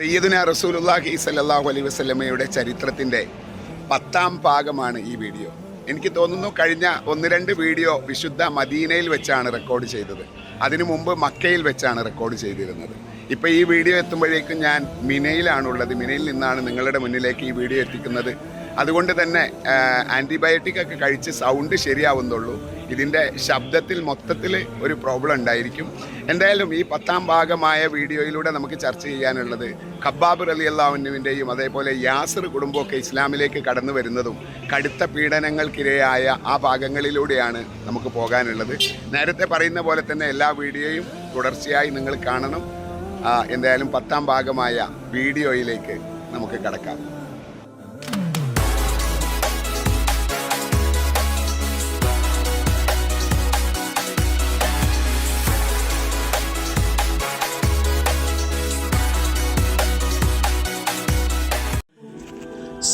സയ്യിദുന റസൂലുല്ലാഹി സല്ലല്ലാഹു അലൈഹി വസല്ലമയുടെ ചരിത്രത്തിന്റെ പത്താം ഭാഗമാണ് ഈ വീഡിയോ. എനിക്ക് തോന്നുന്നു കഴിഞ്ഞ ഒന്ന് രണ്ട് വീഡിയോ വിശുദ്ധ മദീനയിൽ വെച്ചാണ് റെക്കോർഡ് ചെയ്തത്. അതിനു മുമ്പ് മക്കയിൽ വെച്ചാണ് റെക്കോർഡ് ചെയ്തിരുന്നത്. ഇപ്പോൾ ഈ വീഡിയോ എത്തുമ്പോഴേക്കും ഞാൻ മിനയിലാണുള്ളത്. മിനയിൽ നിന്നാണ് നിങ്ങളുടെ മുന്നിലേക്ക് ഈ വീഡിയോ എത്തിക്കുന്നത്. അതുകൊണ്ട് തന്നെ ആന്റിബയോട്ടിക് ഒക്കെ കഴിച്ച് സൗണ്ട് ശരിയാവുന്നുള്ളൂ. ഇതിന്റെ ശബ്ദത്തിൽ മൊത്തത്തിൽ ഒരു പ്രോബ്ലം ഉണ്ടായിരിക്കും. എന്തായാലും ഈ പത്താം ഭാഗമായ വീഡിയോയിലൂടെ നമുക്ക് ചർച്ച ചെയ്യാനുള്ളത് ഖബ്ബാബ് റലി അള്ളാഹുവിന്റെയും അതേപോലെ യാസർ കുടുംബമൊക്കെ ഇസ്ലാമിലേക്ക് കടന്നു വരുന്നതും കടുത്ത പീഡനങ്ങൾക്കിരയായ ആ ഭാഗങ്ങളിലൂടെയാണ് നമുക്ക് പോകാനുള്ളത്. നേരത്തെ പറയുന്ന പോലെ തന്നെ എല്ലാ വീഡിയോയും തുടർച്ചയായി നിങ്ങൾ കാണണം. എന്തായാലും പത്താം ഭാഗമായ വീഡിയോയിലേക്ക് നമുക്ക് കടക്കാം.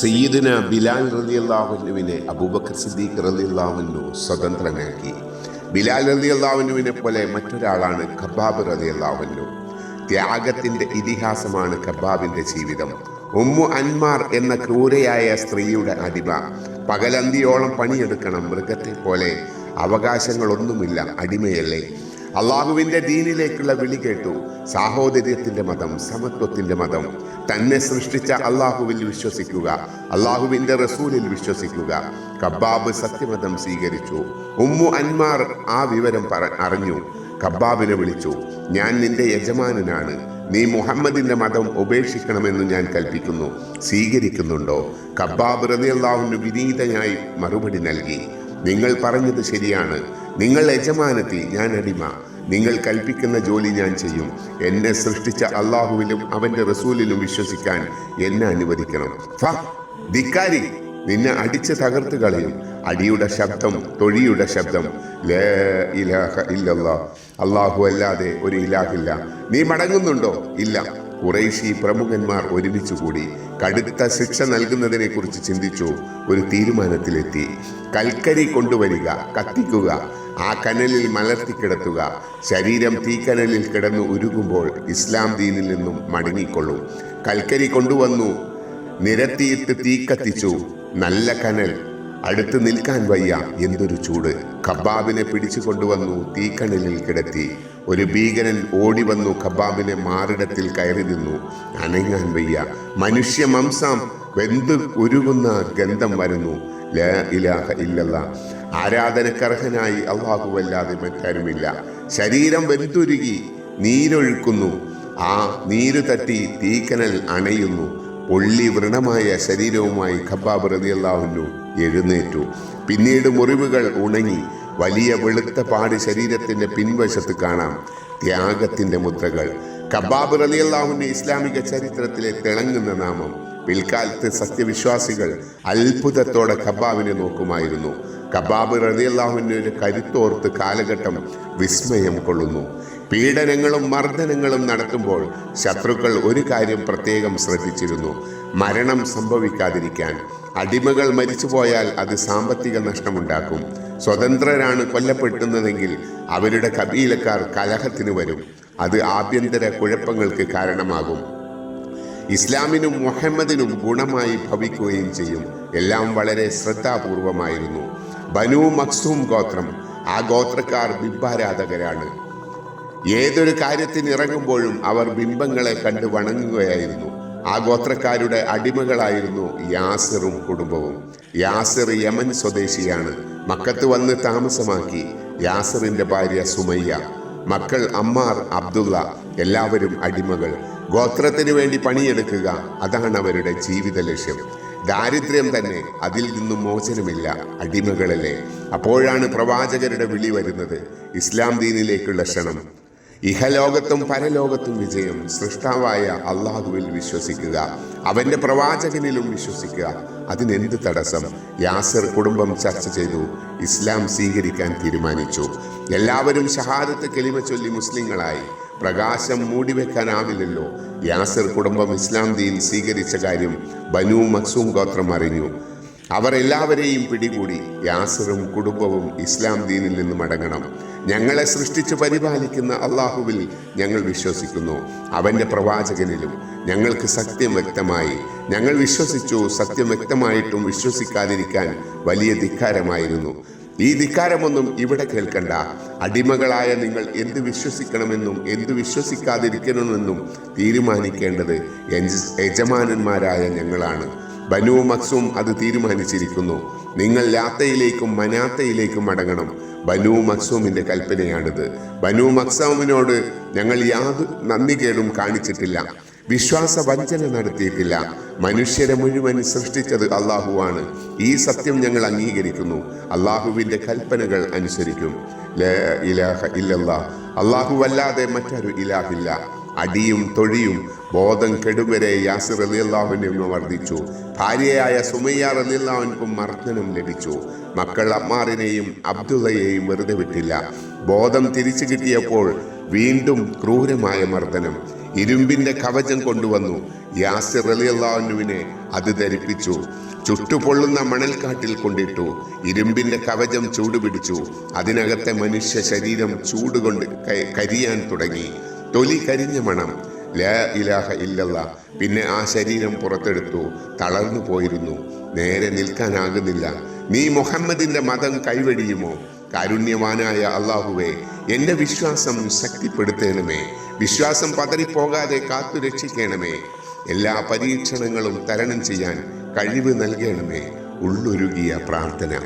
സയ്യിദിന ബിലാൽ റലി അള്ളാഹുനുവിനെ അബൂബക്കർ സിദ്ദീഖ് റലി അള്ളാഹുനു സ്വതന്ത്രനാക്കി ബിലാൽ റലി അള്ളാഹുനുവിനെ പോലെ മറ്റൊരാളാണ് ഖബാബ് അള്ളാഹുനു ത്യാഗത്തിന്റെ ഇതിഹാസമാണ് കബാബിന്റെ ജീവിതം. ഉമ്മു അൻമാർ എന്ന ക്രൂരയായ സ്ത്രീയുടെ അടിമ. പകലന്തിയോളം പണിയെടുക്കണം മൃഗത്തെ പോലെ അവകാശങ്ങളൊന്നുമില്ല അടിമയല്ലേ? അള്ളാഹുവിന്റെ ദീനിലേക്കുള്ള വിളി കേട്ടു. സാഹോദര്യത്തിന്റെ മതം സമത്വത്തിന്റെ മതം. തന്നെ സൃഷ്ടിച്ച അള്ളാഹുവിൽ വിശ്വസിക്കുക അള്ളാഹുവിന്റെ റസൂലിൽ വിശ്വസിക്കുക. കബ്ബാബ് സത്യമതം സ്വീകരിച്ചു. ഉമ്മു അൻമാർ ആ വിവരം പറ അറിഞ്ഞു. കബ്ബാബിനെ വിളിച്ചു ഞാൻ നിന്റെ യജമാനനാണ്. നീ മുഹമ്മദിന്റെ മതം ഉപേക്ഷിക്കണമെന്ന് ഞാൻ കൽപ്പിക്കുന്നു. സ്വീകരിക്കുന്നുണ്ടോ? കബ്ബാബ് റളിയല്ലാഹുവിന് വിനീതനായി മറുപടി നൽകി. നിങ്ങൾ പറഞ്ഞത് ശരിയാണ്. നിങ്ങൾ യജമാനത്തി ഞാൻ അടിമ. നിങ്ങൾ കൽപ്പിക്കുന്ന ജോലി ഞാൻ ചെയ്യും. എന്നെ സൃഷ്ടിച്ച അള്ളാഹുവിലും അവന്റെ റസൂലിലും വിശ്വസിക്കാൻ എന്നെ അനുവദിക്കണം. ഫ. ധിക്കാരി നിന്നെ അടിച്ച് തകർത്ത് കളയും. അടിയുടെ ശബ്ദം തൊഴിയുടെ ശബ്ദം. ഇലാഹ അള്ളാഹു അല്ലാതെ ഒരു ഇലാഹില്ല. നീ മടങ്ങുന്നുണ്ടോ? ഇല്ല. കുറേശി പ്രമുഖന്മാർ ഒരുമിച്ച് കൂടി കടുത്ത ശിക്ഷ നൽകുന്നതിനെ കുറിച്ച് ചിന്തിച്ചു ഒരു തീരുമാനത്തിലെത്തി. കൽക്കരി കൊണ്ടുവരിക കത്തിക്കുക. ആ കനലിൽ മലർത്തിക്കിടത്തുക ശരീരം തീക്കനലിൽ കിടന്ന് ഉരുകുമ്പോൾ ഇസ്ലാം ദീനിൽ നിന്നും മടങ്ങിക്കൊള്ളും. കൽക്കരി കൊണ്ടുവന്നു. നിരത്തിയിട്ട് തീ കത്തിച്ചു. നല്ല കനൽ. അടുത്ത് നിൽക്കാൻ വയ്യ. എന്തൊരു ചൂട്. ഖബാബിനെ പിടിച്ചു കൊണ്ടുവന്നു. തീക്കണലിൽ കിടത്തി. ഒരു ഭീകരൻ ഓടി വന്നു ഖബാബിനെ മാറിടത്തിൽ കയറി നിന്നു. അനങ്ങാൻ വയ്യ. മനുഷ്യ മംസം. വെന്ത് ഉരുകുന്ന ഗന്ധം വരുന്നു. ലാ ഇലാഹ ഇല്ലല്ല. ആരാധനക്കർഹനായി അള്ളാഹുവല്ലാതെ മറ്റാരുമില്ല. ശരീരം വെന്തുരുകി നീരൊഴുക്കുന്നു. ആ നീര് തട്ടി തീക്കനൽ അണയുന്നു. പൊള്ളി വ്രണമായ ശരീരവുമായി ഖബാബ് റതിയല്ലാവുന്നു എഴുന്നേറ്റു. പിന്നീട് മുറിവുകൾ ഉണങ്ങി വലിയ വെളുത്ത പാട് ശരീരത്തിന്റെ പിൻവശത്ത് കാണാം. ത്യാഗത്തിന്റെ മുദ്രകൾ. കബാബ് റലിയല്ലാഹുവിന്റെ ഇസ്ലാമിക ചരിത്രത്തിലെ തിളങ്ങുന്ന നാമം. പിൽക്കാലത്ത് സത്യവിശ്വാസികൾ അത്ഭുതത്തോടെ കബാബിനെ നോക്കുമായിരുന്നു. കബാബ് റതിയല്ലാഹുവിന്റെ ഒരു കരുത്തോർത്ത് കാലഘട്ടം വിസ്മയം കൊള്ളുന്നു. പീഡനങ്ങളും മർദ്ദനങ്ങളും നടത്തുമ്പോൾ ശത്രുക്കൾ ഒരു കാര്യം പ്രത്യേകം ശ്രദ്ധിച്ചിരുന്നു. മരണം സംഭവിക്കാതിരിക്കാൻ. അടിമകൾ മരിച്ചുപോയാൽ അത് സാമ്പത്തിക നഷ്ടമുണ്ടാക്കും. സ്വതന്ത്രരാണ് കൊല്ലപ്പെടുന്നതെങ്കിൽ അവരുടെ കബീലക്കാർ കലഹത്തിന് വരും. അത് ആഭ്യന്തര കുഴപ്പങ്ങൾക്ക് കാരണമാകും. ഇസ്ലാമിനും മുഹമ്മദിനും ഗുണമായി ഭവിക്കുകയും ചെയ്യും. എല്ലാം വളരെ ശ്രദ്ധാപൂർവമായിരുന്നു. ബനു മക്സൂം ഗോത്രം ആ ഗോത്രക്കാർ ബിംബാരാധകരാണ്. ഏതൊരു കാര്യത്തിന് ഇറങ്ങുമ്പോഴും അവർ ബിംബങ്ങളെ കണ്ട് വണങ്ങുകയായിരുന്നു. ആ ഗോത്രക്കാരുടെ അടിമകളായിരുന്നു യാസിറും കുടുംബവും. യാസിർ യമൻ സ്വദേശിയാണ്. മക്കത്ത് വന്ന് താമസമാക്കി. യാസിറിന്റെ ഭാര്യ സുമയ്യ മക്കൾ അമ്മാർ അബ്ദുള്ള എല്ലാവരും അടിമകൾ. ഗോത്രത്തിന് വേണ്ടി പണിയെടുക്കുക അതാണ് അവരുടെ ജീവിത ലക്ഷ്യം ദാരിദ്ര്യം തന്നെ അതിൽ നിന്നും മോചനമില്ല അടിമകളല്ലേ? അപ്പോഴാണ് പ്രവാചകരുടെ വിളി വരുന്നത്. ഇസ്ലാം ദീനിലേക്കുള്ള ക്ഷണം. ഇഹലോകത്തും പരലോകത്തും വിജയം. സൃഷ്ടാവായ അള്ളാഹുവിൽ വിശ്വസിക്കുക. അവന്റെ പ്രവാചകനിലും വിശ്വസിക്കുക. അതിനെന്ത് തടസ്സം? യാസർ കുടുംബം ചർച്ച ചെയ്തു. ഇസ്ലാം സ്വീകരിക്കാൻ തീരുമാനിച്ചു. എല്ലാവരും ഷഹാദത്ത് കെളിമ ചൊല്ലി മുസ്ലിങ്ങളായി. പ്രകാശം മൂടിവെക്കാനാവില്ലല്ലോ. യാസർ കുടുംബം ഇസ്ലാം ദീൻ സ്വീകരിച്ച കാര്യം ബനു മക്സൂം ഗോത്രം അറിഞ്ഞു. അവർ എല്ലാവരെയും പിടികൂടി യാസറും കുടുംബവും ഇസ്ലാം ദീനിൽ നിന്ന് മടങ്ങണം. ഞങ്ങളെ സൃഷ്ടിച്ച് പരിപാലിക്കുന്ന അള്ളാഹുവിൽ ഞങ്ങൾ വിശ്വസിക്കുന്നു. അവന്റെ പ്രവാചകനിലും ഞങ്ങൾക്ക് സത്യം വ്യക്തമായി. ഞങ്ങൾ വിശ്വസിച്ചു സത്യം വ്യക്തമായിട്ടും വിശ്വസിക്കാതിരിക്കാൻ വലിയ ധിക്കാരമായിരുന്നു. ഈ ധിക്കാരമൊന്നും ഇവിടെ കേൾക്കണ്ട. അടിമകളായ നിങ്ങൾ എന്ത് വിശ്വസിക്കണമെന്നും എന്ത് വിശ്വസിക്കാതിരിക്കണമെന്നും തീരുമാനിക്കേണ്ടത് യജമാനന്മാരായ ഞങ്ങളാണ്. ബനു മക്സും അത് തീരുമാനിച്ചിരിക്കുന്നു. നിങ്ങൾ ലാത്തയിലേക്കും മനാത്തയിലേക്കും മടങ്ങണം. ബനു മക്സൂമിന്റെ കൽപ്പനയാണിത്. ബനു മക്സൂമിനോട് ഞങ്ങൾ യാതൊരു നന്ദികേടും കാണിച്ചിട്ടില്ല. വിശ്വാസ വഞ്ചന നടത്തിയിട്ടില്ല. മനുഷ്യരെ മുഴുവൻ സൃഷ്ടിച്ചത് അള്ളാഹുവാണ്. ഈ സത്യം ഞങ്ങൾ അംഗീകരിക്കുന്നു. അള്ളാഹുവിന്റെ കൽപ്പനകൾ അനുസരിക്കും. ഇലാഹ ഇല്ലല്ലാ അള്ളാഹുവല്ലാതെ മറ്റൊരു ഇലാഹില്ല. അടിയും തൊഴിയും ബോധം കെടുവരെ യാസിർ അലിയല്ലാഹുവിനെ വർദ്ധിച്ചു. ഭാര്യയായ സുമയ്യ അലിയല്ലാഹുവിനും മർദ്ദനം ലഭിച്ചു. മക്കൾ അമ്മാറിനെയും അബ്ദുള്ളയെയും വെറുതെ വിട്ടില്ല. ബോധം തിരിച്ചു കിട്ടിയപ്പോൾ വീണ്ടും ക്രൂരമായ മർദ്ദനം. ഇരുമ്പിന്റെ കവചം കൊണ്ടുവന്നു. യാസിർ അലിയല്ലാഹുവിനെ അത് ധരിപ്പിച്ചു. ചുട്ടുപൊള്ളുന്ന മണൽക്കാട്ടിൽ കൊണ്ടിട്ടു. ഇരുമ്പിന്റെ കവചം ചൂടുപിടിച്ചു. അതിനകത്തെ മനുഷ്യ ശരീരം ചൂടുകൊണ്ട് കരിയാൻ തുടങ്ങി. തൊലി കരിഞ്ഞ മണം. ലാ ഇലാഹ ഇല്ലല്ല. പിന്നെ ആ ശരീരം പുറത്തെടുത്തു തളർന്നു പോയിരുന്നു. നേരെ നിൽക്കാനാകുന്നില്ല. നീ മുഹമ്മദിന്റെ മതം കൈവഴിയുമോ കാരുണ്യവാനായ അള്ളാഹുവേ എന്റെ വിശ്വാസം ശക്തിപ്പെടുത്തേണമേ. വിശ്വാസം പതറിപ്പോകാതെ കാത്തു രക്ഷിക്കണമേ. എല്ലാ പരീക്ഷണങ്ങളും തരണം ചെയ്യാൻ കഴിവ് നൽകണമേ. ഉള്ളൊരുകിയ പ്രാർത്ഥന.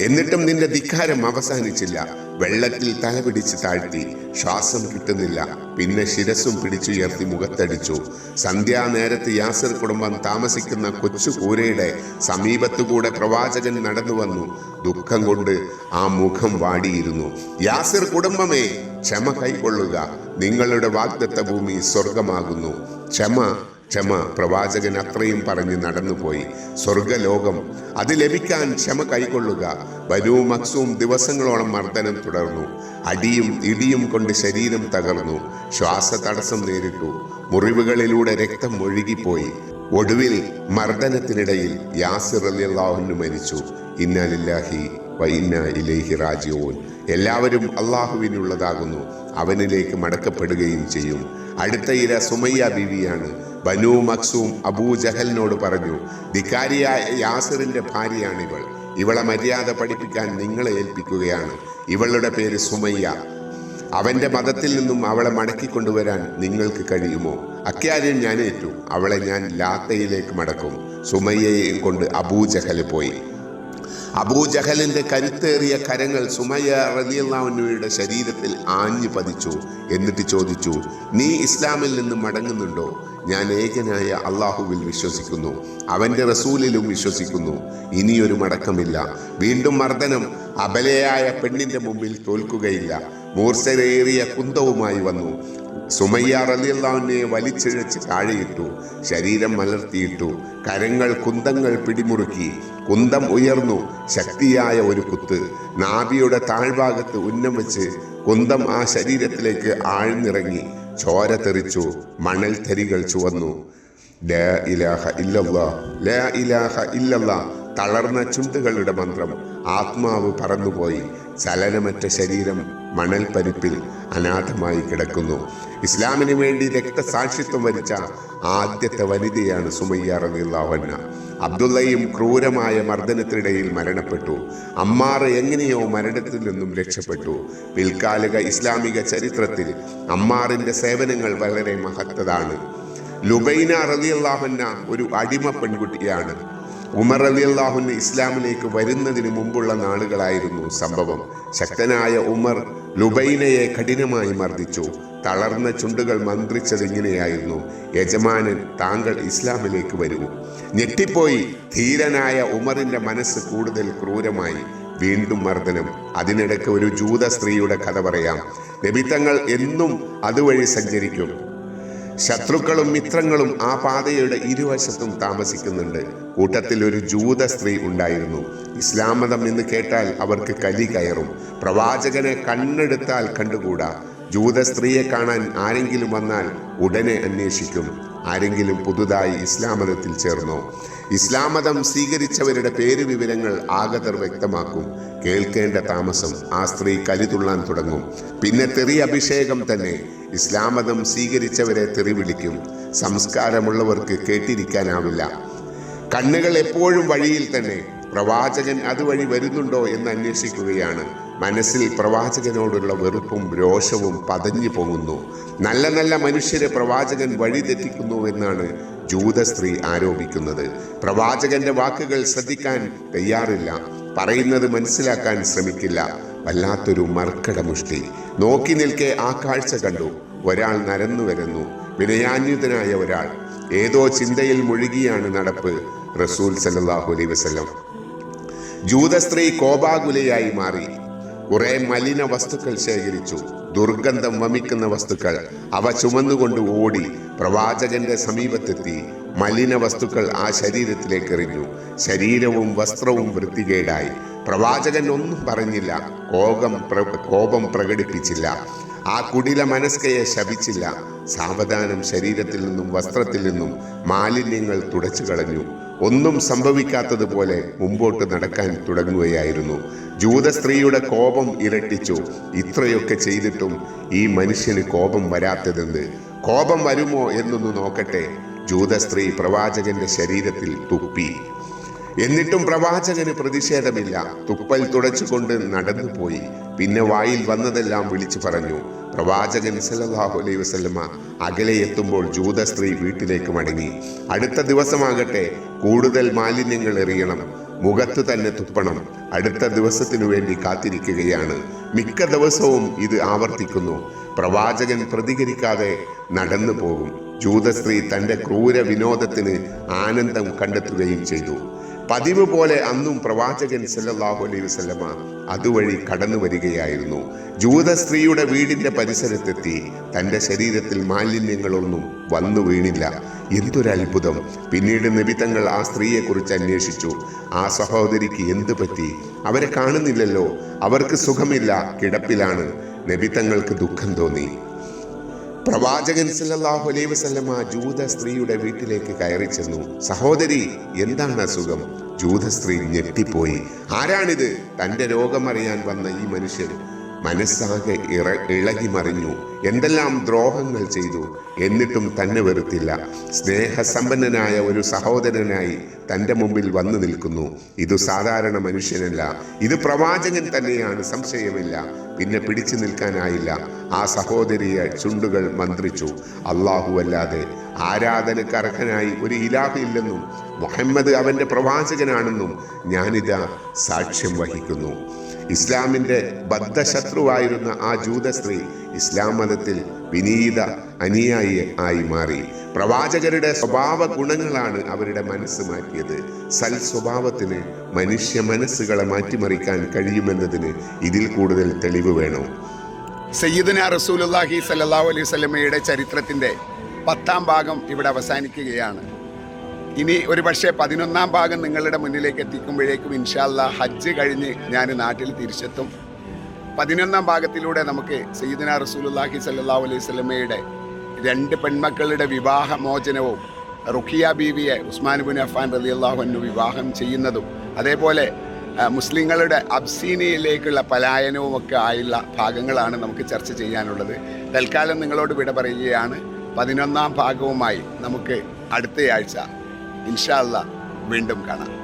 എന്നിട്ടും നിന്റെ ധിക്കാരം അവസാനിച്ചില്ല. വെള്ളത്തിൽ തലപിടിച്ച് താഴ്ത്തി. ശ്വാസം കിട്ടുന്നില്ല. പിന്നെ ശിരസും പിടിച്ചുയർത്തി മുഖത്തടിച്ചു. സന്ധ്യാനേരത്ത് യാസർ കുടുംബം താമസിക്കുന്ന കൊച്ചു കൂരയുടെ സമീപത്തുകൂടെ പ്രവാചകൻ നടന്നു വന്നു. ദുഃഖം കൊണ്ട് ആ മുഖം വാടിയിരുന്നു. യാസർ കുടുംബമേ ക്ഷമ കൈക്കൊള്ളുക. നിങ്ങളുടെ വാഗ്ദത്ത ഭൂമി സ്വർഗമാകുന്നു ക്ഷമ ക്ഷമ. പ്രവാചകൻ അത്രയും പറഞ്ഞ് നടന്നുപോയി. സ്വർഗലോകം. അത് ലഭിക്കാൻ ക്ഷമ കൈക്കൊള്ളുക. ബനു മക്സും ദിവസങ്ങളോളം മർദ്ദനം തുടർന്നു. അടിയും ഇടിയും കൊണ്ട് ശരീരം തകർന്നു. ശ്വാസ തടസ്സം നേരിട്ടു. മുറിവുകളിലൂടെ രക്തം ഒഴുകിപ്പോയി. ഒടുവിൽ മർദ്ദനത്തിനിടയിൽ യാസിർ അലി അള്ളാഹുനു മരിച്ചു. ഇന്നാലില്ലാഹി റാജിയോൻ എല്ലാവരും അള്ളാഹുവിനുള്ളതാകുന്നു. അവനിലേക്ക് മടക്കപ്പെടുകയും ചെയ്യും. അടുത്ത ഇര സുമയ്യ ബീവിയാണ്. ബനു മക്സൂം അബൂ ജഹലിനോട് പറഞ്ഞു ധിക്കാരിയായ യാസിറിന്റെ ഭാര്യയാണിവൾ ഇവളെ മര്യാദ പഠിപ്പിക്കാൻ നിങ്ങളെ ഏൽപ്പിക്കുകയാണ്. ഇവളുടെ പേര് സുമയ്യ. അവന്റെ മതത്തിൽ നിന്നും അവളെ മടക്കിക്കൊണ്ടുവരാൻ നിങ്ങൾക്ക് കഴിയുമോ? അക്കാര്യം ഞാൻ ഏറ്റു. അവളെ ഞാൻ ലാത്തയിലേക്ക് മടക്കും. സുമയ്യയെയും കൊണ്ട് അബൂജഹൽ പോയി. അബൂജഹലിന്റെ കരുത്തേറിയ കരങ്ങൾ സുമയ്യ റലിയല്ലാവുന്നവയുടെ ശരീരത്തിൽ ആഞ്ഞു പതിച്ചു. എന്നിട്ട് ചോദിച്ചു നീ ഇസ്ലാമിൽ നിന്ന് മടങ്ങുന്നുണ്ടോ? ഞാൻ ഏകനായ അള്ളാഹുവിൽ വിശ്വസിക്കുന്നു അവന്റെ റസൂലിലും വിശ്വസിക്കുന്നു. ഇനിയൊരു മടക്കമില്ല. വീണ്ടും മർദ്ദനം അബലയായ പെണ്ണിന്റെ മുമ്പിൽ തോൽക്കുകയില്ല. മൂർച്ചരേറിയ കുന്തവുമായി വന്നു. സുമയ്യ റലിയല്ലാവിനെ വലിച്ചിഴച്ച് താഴെയിട്ടു ശരീരം മലർത്തിയിട്ടു കരങ്ങൾ കുന്തങ്ങൾ പിടിമുറുക്കി കുന്തം ഉയർന്നു. ശക്തിയായ ഒരു കുത്ത്. നാഭിയുടെ താഴ്ഭാഗത്ത് ഉന്നം വെച്ച് കുന്തം ആ ശരീരത്തിലേക്ക് ആഴ്ന്നിറങ്ങി. ചോര തെറിച്ചു. മണൽ തരികൾ ചുവന്നു. ഇലാഹ ഇലാഹ തളർന്ന ചുണ്ടുകളുടെ മന്ത്രം. ആത്മാവ് പറന്നുപോയി. ചലനമറ്റ ശരീരം. മണൽപ്പരിപ്പിൽ അനാഥമായി കിടക്കുന്നു. ഇസ്ലാമിന് വേണ്ടി രക്തസാക്ഷിത്വം വരിച്ച ആദ്യത്തെ വനിതയാണ് സുമയ്യ റളിയല്ലാഹുഅൻഹ അബ്ദുള്ളയും ക്രൂരമായ മർദ്ദനത്തിനിടയിൽ മരണപ്പെട്ടു. അമ്മാർ എങ്ങനെയോ മരണത്തിൽ നിന്നും രക്ഷപ്പെട്ടു. പിൽക്കാലിക ഇസ്ലാമിക ചരിത്രത്തിൽ അമ്മാറിന്റെ സേവനങ്ങൾ വളരെ മഹത്തതാണ്. ലുബൈന റളിയല്ലാഹുഅൻഹ ഒരു അടിമ പെൺകുട്ടിയാണ്. ഉമർ അലി അള്ളാഹുന് ഇസ്ലാമിലേക്ക് വരുന്നതിന് മുമ്പുള്ള നാളുകളായിരുന്നു സംഭവം. ശക്തനായ ഉമർ ലുബൈനയെ കഠിനമായി മർദ്ദിച്ചു. തളർന്ന ചുണ്ടുകൾ മന്ത്രിച്ചതിങ്ങനെയായിരുന്നു യജമാനൻ താങ്കൾ ഇസ്ലാമിലേക്ക് വരൂ. ഞെട്ടിപ്പോയി ധീരനായ ഉമറിന്റെ മനസ്സ് കൂടുതൽ ക്രൂരമായി. വീണ്ടും മർദ്ദനം. അതിനിടയ്ക്ക് ഒരു ജൂത സ്ത്രീയുടെ കഥ പറയാം. നബിത്തങ്ങൾ എന്നും അതുവഴി സഞ്ചരിക്കും. ശത്രുക്കളും മിത്രങ്ങളും ആ പാതയുടെ ഇരുവശത്തും താമസിക്കുന്നുണ്ട്. കൂട്ടത്തിൽ ഒരു ജൂത സ്ത്രീ ഉണ്ടായിരുന്നു. ഇസ്ലാം മതം എന്ന് കേട്ടാൽ അവർക്ക് കലി കയറും. പ്രവാചകനെ കണ്ണെടുത്താൽ കണ്ടുകൂടാ. ജൂത സ്ത്രീയെ കാണാൻ ആരെങ്കിലും വന്നാൽ ഉടനെ അന്വേഷിക്കും. ആരെങ്കിലും പുതുതായി ഇസ്ലാം മതത്തിൽ ചേർന്നോ? ഇസ്ലാം മതം സ്വീകരിച്ചവരുടെ പേര് വിവരങ്ങൾ ആഗതർ വ്യക്തമാക്കും. കേൾക്കേണ്ട താമസം ആ സ്ത്രീ കലിതുള്ളാൻ തുടങ്ങും. പിന്നെ തെറി അഭിഷേകം തന്നെ. ഇസ്ലാം മതം സ്വീകരിച്ചവരെ തെറി വിളിക്കും. സംസ്കാരമുള്ളവർക്ക് കേട്ടിരിക്കാനാവില്ല. കണ്ണുകൾ എപ്പോഴും വഴിയിൽ തന്നെ. പ്രവാചകൻ അതുവഴി വരുന്നുണ്ടോ എന്ന് അന്വേഷിക്കുകയാണ്. മനസ്സിൽ പ്രവാചകനോടുള്ള വെറുപ്പും രോഷവും പതഞ്ഞു പോകുന്നു. നല്ല നല്ല മനുഷ്യരെ പ്രവാചകൻ വഴിതെറ്റിക്കുന്നു എന്നാണ് ജൂത സ്ത്രീ ആരോപിക്കുന്നത്. പ്രവാചകന്റെ വാക്കുകൾ ശ്രദ്ധിക്കാൻ തയ്യാറില്ല. പറയുന്നത് മനസ്സിലാക്കാൻ ശ്രമിക്കില്ല. വല്ലാത്തൊരു മർക്കടമുഷ്ടി. നോക്കി നിൽക്കെ ആ കാഴ്ച കണ്ടു. ഒരാൾ നരന്നു വരുന്നു. വിനയാന്യുതനായ ഒരാൾ. ഏതോ ചിന്തയിൽ മുഴുകിയാണ് നടപ്പ്. റസൂൽ സല്ലല്ലാഹു അലൈഹി വസല്ലം. ജൂത സ്ത്രീ കോപാകുലയായി മാറി. കുറെ മലിന വസ്തുക്കൾ ശേഖരിച്ചു. ദുർഗന്ധം വമിക്കുന്ന വസ്തുക്കൾ. അവ ചുമന്നുകൊണ്ട് ഓടി പ്രവാചകന്റെ സമീപത്തെത്തി. മലിന വസ്തുക്കൾ ആ ശരീരത്തിലേക്ക് എറിഞ്ഞു. ശരീരവും വസ്ത്രവും വൃത്തികേടായി. പ്രവാചകൻ ഒന്നും പറഞ്ഞില്ല. കോപം കോപം പ്രകടിപ്പിച്ചില്ല. ആ കുടില മനസ്കയെ ശപിച്ചില്ല. സാവധാനം ശരീരത്തിൽ നിന്നും വസ്ത്രത്തിൽ നിന്നും മാലിന്യങ്ങൾ തുടച്ചു കളഞ്ഞു ഒന്നും സംഭവിക്കാത്തതുപോലെ മുമ്പോട്ട് നടക്കാൻ തുടങ്ങുകയായിരുന്നു. ജൂത സ്ത്രീയുടെ കോപം ഇരട്ടിച്ചു. ഇത്രയൊക്കെ ചെയ്തിട്ടും ഈ മനുഷ്യന് കോപം വരാത്തതെന്ന് കോപം വരുമോ എന്നൊന്ന് നോക്കട്ടെ. ജൂത സ്ത്രീ പ്രവാചകന്റെ ശരീരത്തിൽ തുപ്പി. എന്നിട്ടും പ്രവാചകന് പ്രതിഷേധമില്ല. തുപ്പൽ തുടച്ചുകൊണ്ട് നടന്നുപോയി. പിന്നെ വായിൽ വന്നതെല്ലാം വിളിച്ചു പറഞ്ഞു. പ്രവാചകൻ സല്ലല്ലാഹു അലൈഹി വസല്ലമ അകലെ എത്തുമ്പോൾ ജൂത സ്ത്രീ വീട്ടിലേക്ക് മടങ്ങി. അടുത്ത ദിവസമാകട്ടെ കൂടുതൽ മാലിന്യങ്ങൾ എറിയണം. മുഖത്ത് തന്നെ തുപ്പണം. അടുത്ത ദിവസത്തിനു വേണ്ടി കാത്തിരിക്കുകയാണ്. മിക്ക ദിവസവും ഇത് ആവർത്തിക്കുന്നു. പ്രവാചകൻ പ്രതികരിക്കാതെ നടന്നു പോകും ജൂത സ്ത്രീ തന്റെ ക്രൂര വിനോദത്തിന് ആനന്ദം കണ്ടെത്തുകയും ചെയ്തു. പതിവ് പോലെ അന്നും പ്രവാചകൻ സല്ലാഹു അലൈഹി വസ്ലമ അതുവഴി കടന്നു വരികയായിരുന്നു. ജൂത സ്ത്രീയുടെ വീടിന്റെ പരിസരത്തെത്തി തന്റെ ശരീരത്തിൽ മാലിന്യങ്ങളൊന്നും വന്നു വീണില്ല. എന്തൊരു അത്ഭുതം. പിന്നീട് നിബിത്തങ്ങൾ ആ സ്ത്രീയെക്കുറിച്ച് അന്വേഷിച്ചു. ആ സഹോദരിക്ക് എന്തു പറ്റി? അവരെ കാണുന്നില്ലല്ലോ. അവർക്ക് സുഖമില്ല. കിടപ്പിലാണ്. നബിത്തങ്ങൾക്ക് ദുഃഖം തോന്നി. പ്രവാചകൻ സല്ലല്ലാഹു അലൈഹി വസല്ലമ ജൂത സ്ത്രീയുടെ വീട്ടിലേക്ക് കയറി ചെന്നു. സഹോദരി എന്താണ് അസുഖം? ജൂത സ്ത്രീ ഞെട്ടിപ്പോയി. ആരാണിത്? തന്റെ രോഗമറിയാൻ വന്ന ഈ മനുഷ്യൻ. മനസ്സാകെ ഇറ ഇളകി മറിഞ്ഞു എന്തെല്ലാം ദ്രോഹങ്ങൾ ചെയ്തു എന്നിട്ടും തന്നെ വെറുത്തില്ല. സ്നേഹസമ്പന്നനായ ഒരു സഹോദരനായി തന്റെ മുമ്പിൽ വന്നു നിൽക്കുന്നു. ഇത് സാധാരണ മനുഷ്യനല്ല. ഇത് പ്രവാചകൻ തന്നെയാണ്. സംശയമില്ല. പിന്നെ പിടിച്ചു നിൽക്കാനായില്ല. ആ സഹോദരിയെ ചുണ്ടുകൾ മന്ത്രിച്ചു. അള്ളാഹു അല്ലാതെ ആരാധനക്ക് അർഹനായി ഒരു ഇലാഹ് ഇല്ലെന്നും മുഹമ്മദ് അവന്റെ പ്രവാചകനാണെന്നും ഞാനിതാ സാക്ഷ്യം വഹിക്കുന്നു. ഇസ്ലാമിന്റെ ബദ്ധശത്രുവായിരുന്ന ആ ജൂത സ്ത്രീ ഇസ്ലാം മതത്തിൽ വിനീത അനുയായി ആയി മാറി. പ്രവാചകരുടെ സ്വഭാവ ഗുണങ്ങളാണ് അവരുടെ മനസ്സ് മാറ്റിയത്. സൽ സ്വഭാവത്തിന് മനുഷ്യ മനസ്സുകളെ മാറ്റിമറിക്കാൻ കഴിയുമെന്നതിന് ഇതിൽ കൂടുതൽ തെളിവ് വേണോ? സയ്യിദന റസൂലുല്ലാഹി സല്ലല്ലാഹു അലൈഹി വസല്ലമയുടെ ചരിത്രത്തിന്റെ പത്താം ഭാഗം ഇവിടെ അവസാനിക്കുകയാണ്. ഇനി ഒരു പക്ഷേ പതിനൊന്നാം ഭാഗം നിങ്ങളുടെ മുന്നിലേക്ക് എത്തിക്കുമ്പോഴേക്കും ഇൻഷാല്ല ഹജ്ജ് കഴിഞ്ഞ് ഞാൻ നാട്ടിൽ തിരിച്ചെത്തും. പതിനൊന്നാം ഭാഗത്തിലൂടെ നമുക്ക് സയ്യിദിന റസൂലുല്ലാഹി സല്ലാ അലൈഹി സ്വലമയുടെ രണ്ട് പെൺമക്കളുടെ വിവാഹമോചനവും റുഖിയ ബീവിയെ ഉസ്മാൻ ബുൻ അഫാൻ റലി അള്ളാഹുനു വിവാഹം ചെയ്യുന്നതും അതേപോലെ മുസ്ലിങ്ങളുടെ അബ്സീനിയയിലേക്കുള്ള പലായനവും ഒക്കെ ആയുള്ള ഭാഗങ്ങളാണ് നമുക്ക് ചർച്ച ചെയ്യാനുള്ളത്. തൽക്കാലം നിങ്ങളോട് വിട പറയുകയാണ്. പതിനൊന്നാം ഭാഗവുമായി നമുക്ക് അടുത്തയാഴ്ച ഇൻഷാ അല്ലാ വീണ്ടും കാണാം.